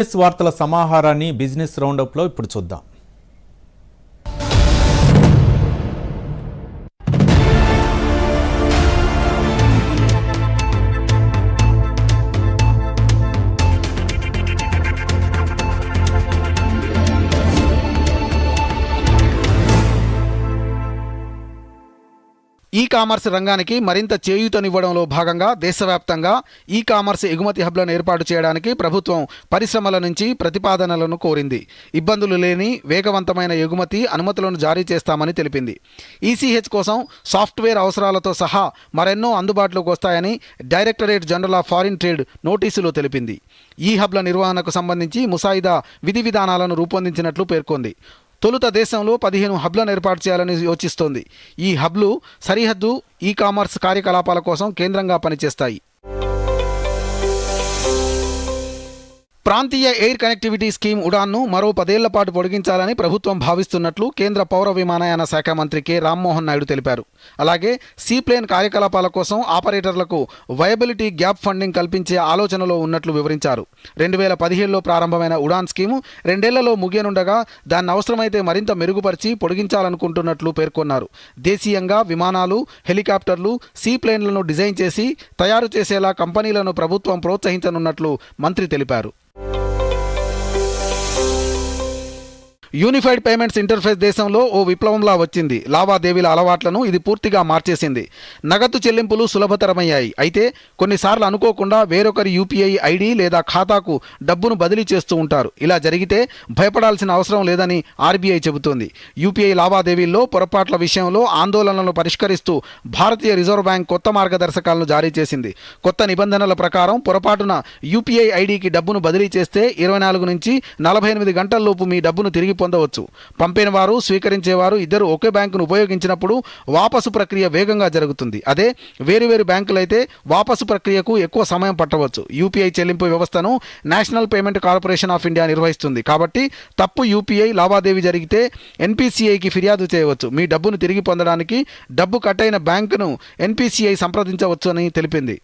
Business వార్తల సమాహారాన్ని business రౌండప్లో ఇప్పుడు చూద్దాం. ఈ కామర్స్ రంగానికి మరింత చేయూతనివ్వడంలో భాగంగా దేశవ్యాప్తంగా ఈ కామర్స్ ఎగుమతి హబ్లను ఏర్పాటు చేయడానికి ప్రభుత్వం పరిశ్రమల నుంచి ప్రతిపాదనలను కోరింది. ఇబ్బందులు లేని వేగవంతమైన ఎగుమతి అనుమతులను జారీ చేస్తామని తెలిపింది. ఈసీహెచ్ కోసం సాఫ్ట్వేర్ అవసరాలతో సహా మరెన్నో అందుబాటులోకి వస్తాయని Directorate General of Foreign Trade నోటీసులో తెలిపింది. ఈ హబ్ల నిర్వహణకు సంబంధించి ముసాయిదా విధి విధానాలను రూపొందించినట్లు పేర్కొంది. తొలుత దేశంలో పదిహేను హబ్లను ఏర్పాటు చేయాలని యోచిస్తోంది. ఈ హబ్లు సరిహద్దు ఈ కామర్స్ కార్యకలాపాల కోసం కేంద్రంగా పనిచేస్తాయి. ప్రాంతీయ ఎయిర్ కనెక్టివిటీ స్కీమ్ ఉడాన్ను మరో పదేళ్ళ పాటు పొడిగించాలని ప్రభుత్వం భావిస్తున్నట్లు కేంద్ర పౌర విమానయాన శాఖ మంత్రి కె. రామ్మోహన్ నాయుడు తెలిపారు. అలాగే సీప్లేన్ కార్యకలాపాల కోసం ఆపరేటర్లకు వయబిలిటీ గ్యాప్ ఫండింగ్ కల్పించే ఆలోచనలో ఉన్నట్లు వివరించారు. రెండు వేల పదిహేడులో ప్రారంభమైన ఉడాన్ స్కీము రెండేళ్ళలో ముగియనుండగా దాన్ని అవసరమైతే మరింత మెరుగుపరిచి పొడిగించాలనుకుంటున్నట్లు పేర్కొన్నారు. దేశీయంగా విమానాలు హెలికాప్టర్లు సీప్లేన్లను డిజైన్ చేసి తయారు చేసేలా కంపెనీలను ప్రభుత్వం ప్రోత్సహించనున్నట్లు మంత్రి తెలిపారు. You యూనిఫైడ్ పేమెంట్స్ ఇంటర్ఫేస్ దేశంలో ఓ విప్లవంలా వచ్చింది. లావాదేవీల అలవాట్లను ఇది పూర్తిగా మార్చేసింది. నగదు చెల్లింపులు సులభతరమయ్యాయి. అయితే కొన్నిసార్లు అనుకోకుండా వేరొకరి యూపీఐ ఐడి లేదా ఖాతాకు డబ్బును బదిలీ చేస్తూ ఉంటారు. ఇలా జరిగితే భయపడాల్సిన అవసరం లేదని ఆర్బీఐ చెబుతోంది. యూపీఐ లావాదేవీల్లో పొరపాట్ల విషయంలో ఆందోళనలను పరిష్కరిస్తూ భారతీయ రిజర్వ్ బ్యాంక్ కొత్త మార్గదర్శకాలను జారీ చేసింది. కొత్త నిబంధనల ప్రకారం పొరపాటున యూపీఐ ఐడికి డబ్బును బదిలీ చేస్తే ఇరవై నాలుగు నుంచి నలభై ఎనిమిది గంటల్లోపు మీ డబ్బును తిరిగి పొందవచ్చు. పంపిన వారు స్వీకరించేవారు ఇద్దరు ఒకే బ్యాంకును ఉపయోగించినప్పుడు వాపసు ప్రక్రియ వేగంగా జరుగుతుంది. అదే వేరువేరు బ్యాంకులైతే వాపసు ప్రక్రియకు ఎక్కువ సమయం పట్టవచ్చు. యూపీఐ చెల్లింపు వ్యవస్థను National Payment Corporation of India నిర్వహిస్తుంది. కాబట్టి తప్పు యూపీఐ లావాదేవీ జరిగితే ఎన్పిసిఐకి ఫిర్యాదు చేయవచ్చు. మీ డబ్బును తిరిగి పొందడానికి డబ్బు కట్టైన బ్యాంకును ఎన్పిసిఐ సంప్రదించవచ్చు అని తెలిపింది.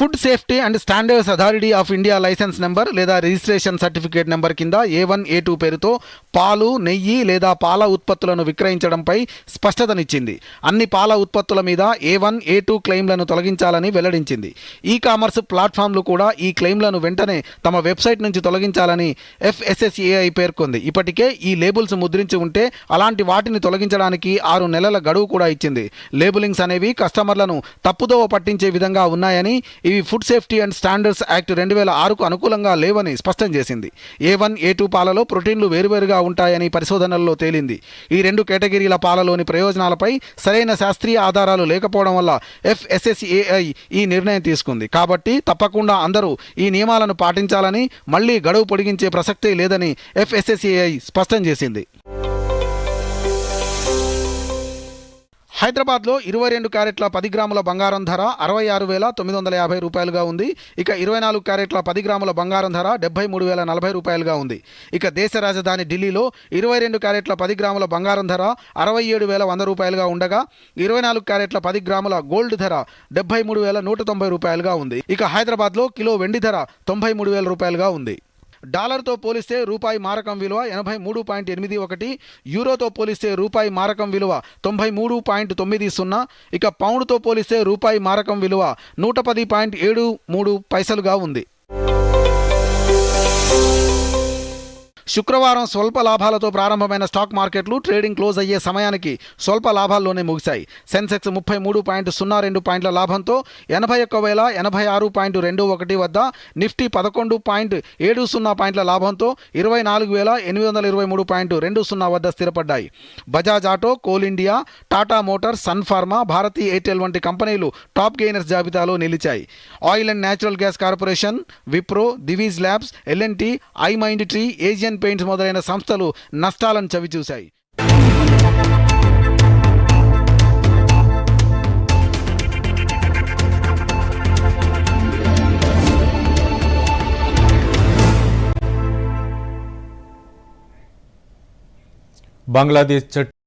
Food Safety and Standards Authority of India licence number లేదా రిజిస్ట్రేషన్ సర్టిఫికేట్ నెంబర్ కింద ఏ వన్ ఏ టూ పేరుతో పాలు నెయ్యి లేదా పాల ఉత్పత్తులను విక్రయించడంపై స్పష్టతనిచ్చింది. అన్ని పాల ఉత్పత్తుల మీద ఏ వన్ ఏ టూ క్లెయిమ్లను తొలగించాలని వెల్లడించింది. ఈ కామర్స్ ప్లాట్ఫామ్లు కూడా ఈ క్లెయిమ్లను వెంటనే తమ వెబ్సైట్ నుంచి తొలగించాలని ఎఫ్ఎస్ఎస్ఏఐ పేర్కొంది. ఇప్పటికే ఈ లేబుల్స్ ముద్రించి ఉంటే అలాంటి వాటిని తొలగించడానికి ఆరు నెలల గడువు కూడా ఇచ్చింది. లేబులింగ్స్ అనేవి కస్టమర్లను తప్పుదోవ పట్టించే విధంగా ఉన్నాయని ఇవి Food Safety and Standards Act రెండు వేల ఆరుకు అనుకూలంగా లేవని స్పష్టం చేసింది. ఏ వన్ ఏ టూ పాలలో ప్రోటీన్లు వేరువేరుగా ఉంటాయని పరిశోధనల్లో తేలింది. ఈ రెండు కేటగిరీల పాలలోని ప్రయోజనాలపై సరైన శాస్త్రీయ ఆధారాలు లేకపోవడం వల్ల ఎఫ్ఎస్ఎస్ఏఐ ఈ నిర్ణయం తీసుకుంది. కాబట్టి తప్పకుండా అందరూ ఈ నియమాలను పాటించాలని మళ్ళీ గడువు పొడిగించే ప్రసక్తే లేదని ఎఫ్ఎస్ఎస్ఏఐ స్పష్టం చేసింది. హైదరాబాద్లో ఇరవై రెండు క్యారెట్ల పది గ్రాముల బంగారం ధర అరవై ఆరు వేల తొమ్మిది వందల యాభై రూపాయలుగా ఉంది. ఇక ఇరవై నాలుగు క్యారెట్ల పది గ్రాముల బంగారం ధర డెబ్బై మూడు వేల నలభై రూపాయలుగా ఉంది. ఇక దేశ రాజధాని ఢిల్లీలో ఇరవై రెండు క్యారెట్ల పది గ్రాముల బంగారం ధర అరవై ఏడు వేల వంద రూపాయలుగా ఉండగా ఇరవై నాలుగు క్యారెట్ల పది గ్రాముల గోల్డ్ ధర డెబ్బై మూడు వేల నూట తొంభై రూపాయలుగా ఉంది. ఇక హైదరాబాద్లో కిలో వెండి ధర తొంభై మూడు వేల రూపాయలుగా ఉంది. డాలర్తో పోలిస్తే రూపాయి మారకం విలువ ఎనభై మూడు పాయింట్ ఎనిమిది ఒకటి యూరోతో పోలిస్తే రూపాయి మారకం విలువ తొంభై మూడు పాయింట్ తొమ్మిది సున్నా ఇక పౌండ్తో పోలిస్తే రూపాయి మారకం విలువ నూట పది పాయింట్ ఏడు మూడు పైసలుగా ఉంది. శుక్రవారం స్వల్ప లాభాలతో ప్రారంభమైన స్టాక్ మార్కెట్లు ట్రేడింగ్ క్లోజ్ అయ్యే సమయానికి స్వల్ప లాభాల్లోనే ముగిశాయి. సెన్సెక్స్ ముప్పై మూడు పాయింట్ సున్నా రెండు పాయింట్ల లాభంతో ఎనభై ఒక్క వేల ఎనభై ఆరు పాయింట్ రెండు ఒకటి వద్ద నిఫ్టీ పదకొండు పాయింట్ ఏడు సున్నా పాయింట్ల లాభంతో ఇరవై నాలుగు వేల ఎనిమిది వందల ఇరవై మూడు పాయింట్ రెండు సున్నా వద్ద స్థిరపడ్డాయి. Bajaj Auto Coal India Tata Motors Sun Pharma Bharti Airtel వంటి కంపెనీలు టాప్ గెయినర్స్ జాబితాలో నిలిచాయి. Oil and Natural Gas Corporation Wipro Divi's Labs L N T I Mindtree Asian Paints మొదలైన సంస్థలు నష్టాలను చవిచూశాయి. బంగ్లాదేశ్ జట్టు